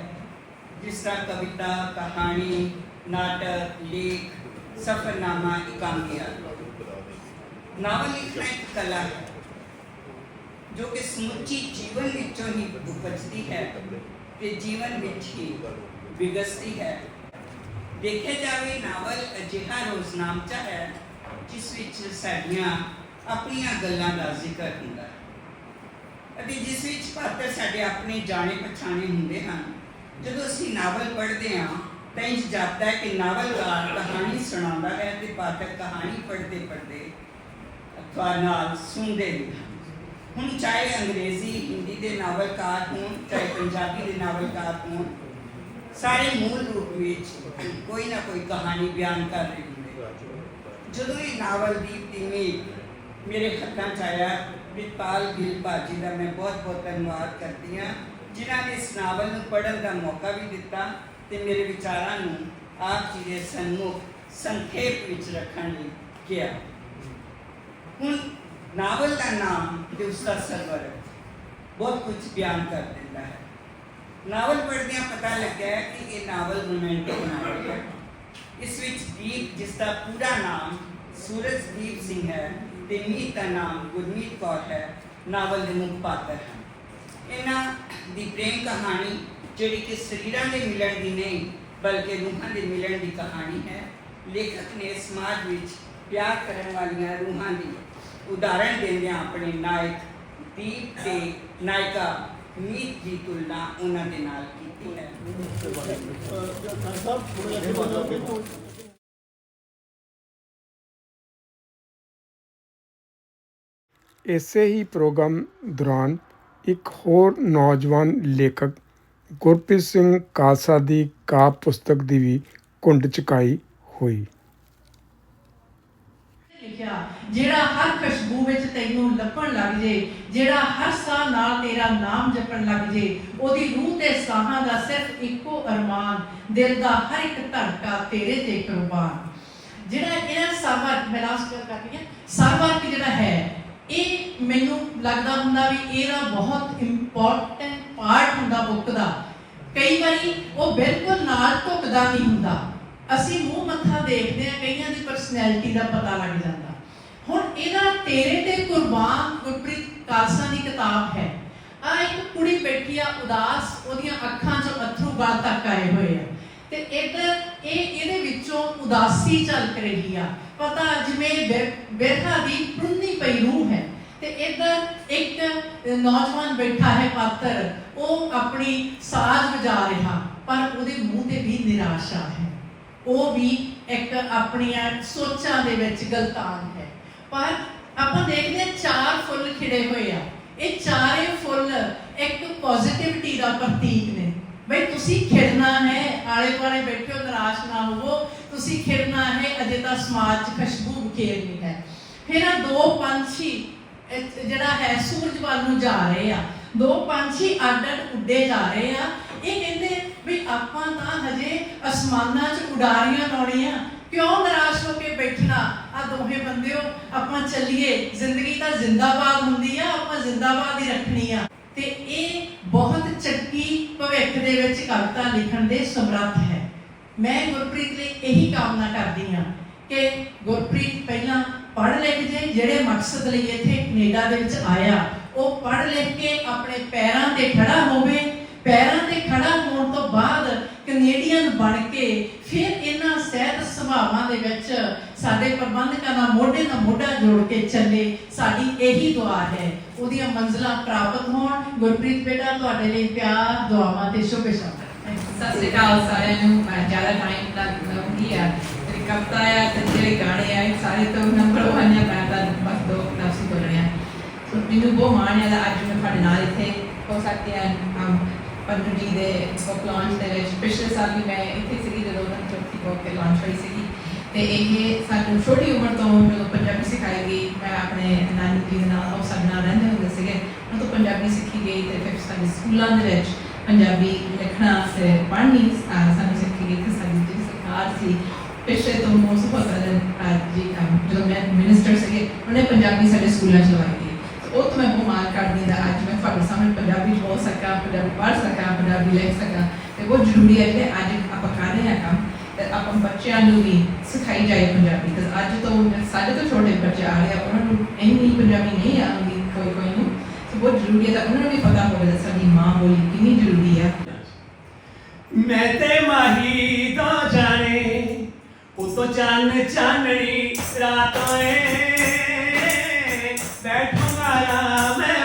ਜਿਸ ਤਰ੍ਹਾਂ ਕਵਿਤਾ, ਕਹਾਣੀ, ਨਾਟਕ, ਲੇਖ, ਸਫਰਨਾਮਾ ਇਕਾਂਗੀਆਂ ਨਾਵਲ ਲਿਖਣਾ ਇੱਕ ਕਲਾ ਹੈ, ਜੋ ਕਿ ਸਮੁੱਚੀ ਜੀਵਨ ਵਿੱਚੋਂ ਹੀ ਉਪਜਦੀ ਹੈ ਤੇ ਜੀਵਨ ਵਿੱਚ ਹੀ ਵਿਗਸਦੀ ਹੈ। ਦੇਖਿਆ ਜਾਵੇ, ਨਾਵਲ ਅਜਿਹਾ ਰੋਜ਼ਨਾਮਚਾ ਹੈ, ਜਿਸ ਵਿੱਚ ਸਾਡੀਆਂ ਆਪਣੀਆਂ ਗੱਲਾਂ ਦਾ ਜ਼ਿਕਰ ਹੁੰਦਾ ਹੈ। ਅਤੇ ਜਿਸ ਵਿੱਚ ਪਾਤਰ ਸਾਡੇ ਆਪਣੇ ਜਾਣੇ ਪਛਾਣੇ ਹੁੰਦੇ ਹਨ। ਜਦੋਂ ਅਸੀਂ ਨਾਵਲ ਪੜ੍ਹਦੇ ਹਾਂ, ਤਾਂ ਇੰਜ ਜਾਪਦਾ ਹੈ ਕਿ ਨਾਵਲਕਾਰ ਕਹਾਣੀ ਸੁਣਾਉਂਦਾ ਹੈ ਤੇ ਪਾਤਰ ਕਹਾਣੀ ਪੜ੍ਹਦੇ ਪੜ੍ਹਦੇ ਅਥਵਾ ਨਾਲ ਸੁਣਦੇ ਵੀ ਹੁਣ ਚਾਹੇ ਅੰਗਰੇਜ਼ੀ, ਹਿੰਦੀ ਦੇ ਨਾਵਲਕਾਰ ਹੋਣ, ਚਾਹੇ ਪੰਜਾਬੀ ਦੇ ਨਾਵਲਕਾਰ ਹੋਣ, ਸਾਰੇ ਮੂਲ ਰੂਪ ਵਿੱਚ ਕੋਈ ਨਾ ਕੋਈ ਕਹਾਣੀ ਬਿਆਨ ਕਰ ਰਹੇ ਹੁੰਦੇ ਜਦੋਂ ਇਹ ਨਾਵਲ ਦੀ ਤਿਮੀ ਮੇਰੇ ਹੱਥਾਂ 'ਚ ਆਇਆ ਵਿਪਾਲ ਗਿੱਲ ਭਾਜੀ ਦਾ ਮੈਂ ਬਹੁਤ ਬਹੁਤ ਧੰਨਵਾਦ ਕਰਦੀ ਹਾਂ, ਜਿਨ੍ਹਾਂ ਨੇ ਇਸ ਨਾਵਲ ਨੂੰ ਪੜ੍ਹਨ ਦਾ ਮੌਕਾ ਵੀ ਦਿੱਤਾ ਤੇ ਮੇਰੇ ਵਿਚਾਰਾਂ ਨੂੰ ਆਪ ਜੀ ਦੇ ਸਨਮੁਖ ਸੰਖੇਪ ਵਿੱਚ ਰੱਖਣ ਲਈ ਕਿਹਾ। ਹੁਣ ਨਾਵਲ ਦਾ ਨਾਮ ਤੇ ਉਸ ਦਾ ਸਰਵਰ ਬਹੁਤ ਕੁਝ ਬਿਆਨ ਕਰ ਦਿੰਦਾ ਹੈ। ਨਾਵਲ ਪੜ੍ਹਦਿਆਂ ਪਤਾ ਲੱਗਿਆ ਕਿ ਇਹ ਨਾਵਲ ਰੋਮਾਂਟਿਕ ਨਾਵਲ ਹੈ। ਇਸ ਵਿੱਚ ਦੀਪ ਜਿਸ ਦਾ ਪੂਰਾ ਨਾਮ ਸੂਰਜਦੀਪ ਸਿੰਘ ਹੈ ਤੇ ਮੀਤ ਦਾ ਨਾਮ ਗੁਰਮੀਤ ਕੌਰ ਹੈ ਨਾਵਲ ਦੇ ਮੁੱਖ ਪਾਤਰ ਹਨ। ਇਹਨਾਂ ਦੀ ਪ੍ਰੇਮ ਕਹਾਣੀ ਜਿਹੜੀ ਕਿ ਸਰੀਰਾਂ ਦੇ ਮਿਲਣ ਦੀ ਨਹੀਂ ਬਲਕਿ ਰੂਹਾਂ ਦੇ ਮਿਲਣ ਦੀ ਕਹਾਣੀ ਹੈ ਲੇਖਕ ਨੇ ਸਮਾਜ ਵਿੱਚ ਪਿਆਰ ਕਰਨ ਵਾਲੀਆਂ ਰੂਹਾਂ ਦੀ ਉਦਾਹਰਣ ਦਿੰਦਿਆਂ ਆਪਣੇ ਨਾਇਕ ਦੀਪ ਤੇ ਨਾਇਕਾ ਮੀਤ ਦੀ ਤੁਲਨਾ ਉਹਨਾਂ ਦੇ ਨਾਲ ਕੀਤੀ ਹੈ। ਇਸੇ ਹੀ ਪ੍ਰੋਗਰਾਮ ਦੌਰਾਨ ਇੱਕ ਹੋਰ ਨੌਜਵਾਨ ਲੇਖਕ ਗੁਰਪ੍ਰੀਤ ਸਿੰਘ ਖਾਲਸਾ ਦੀ ਕਾਵਿ ਪੁਸਤਕ ਦੀ ਵੀ ਕੁੰਡ ਚੁਕਾਈ ਹੋਈ। ਲਿਖਿਆ, ਜਿਹੜਾ ਹਰ ਖੁਸ਼ਬੂ ਵਿੱਚ ਤੈਨੂੰ ਲੱਭਣ ਲੱਗ ਜੇ, ਜਿਹੜਾ ਹਰ ਸਾਹ ਨਾਲ ਤੇਰਾ ਨਾਮ ਜਪਣ ਲੱਗ ਜੇ, ਉਹਦੀ ਰੂਹ ਤੇ ਸਾਹਾਂ ਦਾ ਸਿਰਫ ਇੱਕੋ ਅਰਮਾਨ, ਦਿਲ ਦਾ ਹਰ ਇੱਕ ਧੜਕਾ ਤੇਰੇ ਤੇ ਕੁਰਬਾਨ। ਜਿਹੜਾ ਇਹ ਸਰਵਰ ਮੈਂ ਲਾਸਟ ਕਰ ਕਰਦੀ ਹਾਂ ਸਰਵਰ ਕਿ ਜਿਹੜਾ ਹੈ ਇਹ ਮੈਨੂੰ ਲੱਗਦਾ ਹੁੰਦਾ ਵੀ ਇਹਦਾ ਬਹੁਤ ਇੰਪੋਰਟੈਂਟ ਪਾਰਟ ਹੁੰਦਾ ਬੁੱਕ ਦਾ। ਕਈ ਵਾਰੀ ਉਹ ਬਿਲਕੁਲ ਨਾਲ ਢੁਕਦਾ ਨਹੀਂ ਹੁੰਦਾ। ਅਸੀਂ ਮੂੰਹ ਮੱਥਾ ਦੇਖਦੇ ਆ ਕਈਆਂ ਦੀ ਪਰਸਨੈਲਿਟੀ ਦਾ ਪਤਾ ਲੱਗ ਜਾਂਦਾ। ਹੁਣ ਇਹਦਾ ਤੇਰੇ ਤੇ ਕੁਰਬਾਨ ਗੁਰਪ੍ਰੀਤ ਕਾਲਸਾ ਦੀ ਕਿਤਾਬ ਹੈ। ਆ ਇੱਕ ਕੁੜੀ ਬੈਠੀ ਆ ਉਦਾਸ, ਉਹਦੀਆਂ ਅੱਖਾਂ 'ਚੋਂ ਅਥਰੂ ਗਾਲ ਤੱਕ ਆਏ ਹੋਏ ਆ। ਤੇ ਇੱਧਰ ਇਹ ਇਹਦੇ ਵਿੱਚੋਂ ਉਦਾਸੀ ਝਲਕ ਰਹੀ ਆ। ਪਤਾ ਜਿਵੇਂ ਬਿਰ- ਦੀ ਪ੍ਰੁੰਨੀ ਪਈ ਰੂਹ ਹੈ। ਤੇ ਇੱਧਰ ਇੱਕ ਨੌਜਵਾਨ ਬੈਠਾ ਹੈ ਪਾਤਰ। ਉਹ ਆਪਣੀ ਸਾਜ਼ ਵਜਾ ਰਿਹਾ, ਪਰ ਉਹਦੇ ਮੂੰਹ ਤੇ ਵੀ ਨਿਰਾਸ਼ਾ ਹੈ। ਉਹ ਵੀ ਇੱਕ ਆਪਣੀਆਂ ਸੋਚਾਂ ਦੇ ਵਿੱਚ ਗਲਤਾਨ ਹੈ। ਪਰ ਆਪਾਂ ਦੇਖਦੇ ਹਾਂ ਚਾਰ ਫੁੱਲ ਖਿੜੇ ਹੋਏ ਆ। ਇਹ ਚਾਰੇ ਫੁੱਲ ਇੱਕ ਪੋਜ਼ਿਟਿਵਿਟੀ ਦਾ ਪ੍ਰਤੀਕ ਨੇ। ਬਈ ਤੁਸੀਂ ਖਿੜਨਾ ਹੈ ਆਲੇ ਦੁਆਲੇ ਬੈਠੇ ਨਿਰਾਸ਼ ਨਾ ਹੋਵੋ। ਤੁਸੀਂ ਖਿੜਨਾ ਹੈ, ਅਜੇ ਤਾਂ ਸਮਾਜ 'ਚ ਖੁਸ਼ਬੂ ਬਖੇਰਨੀ ਹੈ। ਫਿਰ ਆ ਦੋ ਪੰਛੀ ਜਿਹੜਾ ਹੈ ਸੂਰਜ ਵੱਲ ਨੂੰ ਜਾ ਰਹੇ ਆ। ਦੋ ਪੰਛੀ ਅੱਡ ਅੱਡ ਉੱਡੇ ਜਾ ਰਹੇ ਆ। ਇਹ ਕਹਿੰਦੇ ਵੀ ਆਪਾਂ ਤਾਂ ਹਜੇ ਅਸਮਾਨਾਂ 'ਚ ਉਡਾਰੀਆਂ ਲਾਉਣੀਆਂ। ਕਿਉਂ ਨਿਰਾਸ਼ ਹੋ ਕੇ ਬੈਠਣਾ? ਆ ਦੋਹੇ ਬੰਦਿਓ, ਆਪਾਂ ਚੱਲੀਏ। ਜ਼ਿੰਦਗੀ ਤਾਂ ਜ਼ਿੰਦਾਬਾਦ ਹੁੰਦੀ ਆ, ਆਪਾਂ ਜ਼ਿੰਦਾਬਾਦ ਹੀ ਰੱਖਣੀ ਆ। ਤੇ ਇਹ ਬਹੁਤ ਚੱਕੀ ਭਵਿੱਖ ਦੇ ਵਿੱਚ ਕਵਿਤਾ ਲਿਖਣ ਦੇ ਸਮਰੱਥ ਹੈ। ਮੈਂ ਗੁਰਪ੍ਰੀਤ ਲਈ ਇਹੀ ਕਾਮਨਾ ਕਰਦੀ ਹਾਂ ਕਿ ਗੁਰਪ੍ਰੀਤ ਪਹਿਲਾਂ ਪੜ੍ਹ ਲਿਖ ਜੇ, ਜਿਹੜੇ ਮਕਸਦ ਲਈ ਇੱਥੇ ਕੈਨੇਡਾ ਦੇ ਵਿੱਚ ਆਇਆ, ਉਹ ਪੜ੍ਹ ਲਿਖ ਕੇ ਆਪਣੇ ਪੈਰਾਂ ਤੇ ਖੜਾ ਹੋਵੇ। ਪੈਰਾਂ ਤੇ ਖੜਾ ਹੋਣ ਤੋਂ ਬਾਅਦ ਕੈਨੇਡੀਅਨ ਬਣ ਕੇ ਫਿਰ ਇਹਨਾਂ ਸਹਿਤ ਸੁਭਾਵਾਂ ਦੇ ਵਿੱਚ ਸਾਡੇ ਪ੍ਰਬੰਧਕਾਂ ਨਾਲ ਮੋਢੇ ਨਾਲ ਮੋਢਾ ਜੋੜ ਕੇ ਚੱਲੇ, ਸਾਡੀ ਇਹੀ ਦੁਆ ਹੈ। ਉਹਦੀਆਂ ਮੰਜ਼ਲਾਂ ਪ੍ਰਾਪਤ ਹੋਣ। ਗੁਰਪ੍ਰੀਤ ਬੇਟਾ, ਤੁਹਾਡੇ ਲਈ ਪਿਆਰ, ਦੁਆਵਾਂ ਤੇ ਸ਼ੁਭ ਸਤਿ ਸ਼੍ਰੀ ਅਕਾਲ ਸਾਰਿਆਂ ਨੂੰ। ਮੈਂ ਜ਼ਿਆਦਾ ਟਾਈਮ ਤੱਕ ਆ। ਮੇਰੀ ਕਵਿਤਾ ਆ ਤੇ ਜਿਹੜੇ ਗਾਣੇ ਆ ਸਾਰੇ ਤੋਂ ਨੰਬਰ 1 ਆ। ਮੈਂ ਤਾਂ ਬਸ ਦੋ ਲਫ਼ਜ਼ ਬੋਲਣੇ ਆ ਸੋ ਮੈਨੂੰ ਬਹੁਤ ਮਾਣ ਹੈ ਅੱਜ ਮੈਂ ਤੁਹਾਡੇ ਨਾਲ ਇੱਥੇ ਹੋ ਸਕਦੀ ਹੈ ਹਮ ਪੰਡਰੀ ਦੇ ਬੁੱਕ ਲਾਂਚ ਦੇ ਵਿੱਚ ਪਿਛਲੇ ਸਾਲ ਵੀ ਮੈਂ ਇੱਥੇ ਸੀਗੀ, ਜਦੋਂ ਉਹਨਾਂ ਚੌਥੀ ਬੁੱਕ ਲਾਂਚ ਹੋਈ ਸੀਗੀ। ਤੇ ਇਹ ਸਾਨੂੰ ਛੋਟੀ ਉਮਰ ਤੋਂ ਜਦੋਂ ਪੰਜਾਬੀ ਸਿਖਾਈ ਗਈ ਮੈਂ ਆਪਣੇ ਨਾਨੀ ਜੀ ਦੇ ਨਾਲ ਉਹ ਸਾਡੇ ਨਾਲ ਰਹਿੰਦੇ ਹੁੰਦੇ ਸੀਗੇ। ਉਹ ਤੋਂ ਪੰਜਾਬੀ ਸਿੱਖੀ ਗਈ ਤੇ ਫਿਰ ਸਾਡੇ ਸਕੂਲਾਂ ਦੇ ਵਿੱਚ ਪੰਜਾਬੀ ਲਿਖਣਾ ਤੇ ਪੜ੍ਹਨੀ ਸਾਨੂੰ ਸਿੱਖੀ ਗਈ ਤੇ ਸਾਡੀ ਜਿਹੜੀ ਸਰਕਾਰ ਸੀ ਪਿਛਲੇ ਤੋਂ ਮੋਸਟ ਆਫ ਜੀ ਅਮ, ਜਦੋਂ ਮੈਂ ਮਿਨਿਸਟਰ ਸੀਗੇ ਉਹਨੇ ਪੰਜਾਬੀ ਸਾਡੇ ਸਕੂਲਾਂ ਚ ਲਵਾਈ ਗਈ। ਉਹ ਤੋਂ ਮੈਂ ਬਹੁਤ ਮਾਣ ਕਰਦੀ ਹਾਂ ਅੱਜ ਮੈਂ ਤੁਹਾਡੇ ਸਾਹਮਣੇ ਪੰਜਾਬੀ ਬੋਲ ਸਕਾਂ ਪੰਜਾਬੀ ਪੜ੍ਹ ਸਕਾਂ ਪੰਜਾਬੀ ਲਿਖ ਸਕਾਂ। ਤੇ ਬਹੁਤ ਜ਼ਰੂਰੀ ਹੈ ਕਿ ਅੱਜ ਆਪਾਂ ਕਰ ਰਹੇ ਹਾਂ ਕੰਮ। ਆਪਾਂ ਬੱਚਿਆਂ ਨੂੰ ਵੀ ਸਿਖਾਈ ਜਾਏ ਪੰਜਾਬੀ ਤੇ ਅੱਜ ਤੋਂ ਸਾਡੇ ਤੋਂ ਛੋਟੇ ਬੱਚੇ ਆ ਰਹੇ ਆ, ਉਹਨਾਂ ਨੂੰ ਇੰਨੀ ਪੰਜਾਬੀ ਨਹੀਂ ਆਉਂਦੀ ਕੋਈ ਕੋਈ ਨੂੰ। ਤੇ ਬਹੁਤ ਜ਼ਰੂਰੀ ਹੈ ਤਾਂ ਉਹਨਾਂ ਨੂੰ ਵੀ ਪਤਾ ਹੋਵੇ ਕਿ ਸਾਡੀ ਮਾਂ ਬੋਲੀ ਕਿੰਨੀ ਜ਼ਰੂਰੀ ਹੈ ਮੈਂ ਤੇ ਮਾਹੀ ਤੋਂ ਜਾਣੇ, ਉਤੋਂ ਚੰਨ ਚਾਨਣੀ ਰਾਤ ਏ ਬੈਠੂੰਗਾ ਰਾ ਮੈਂ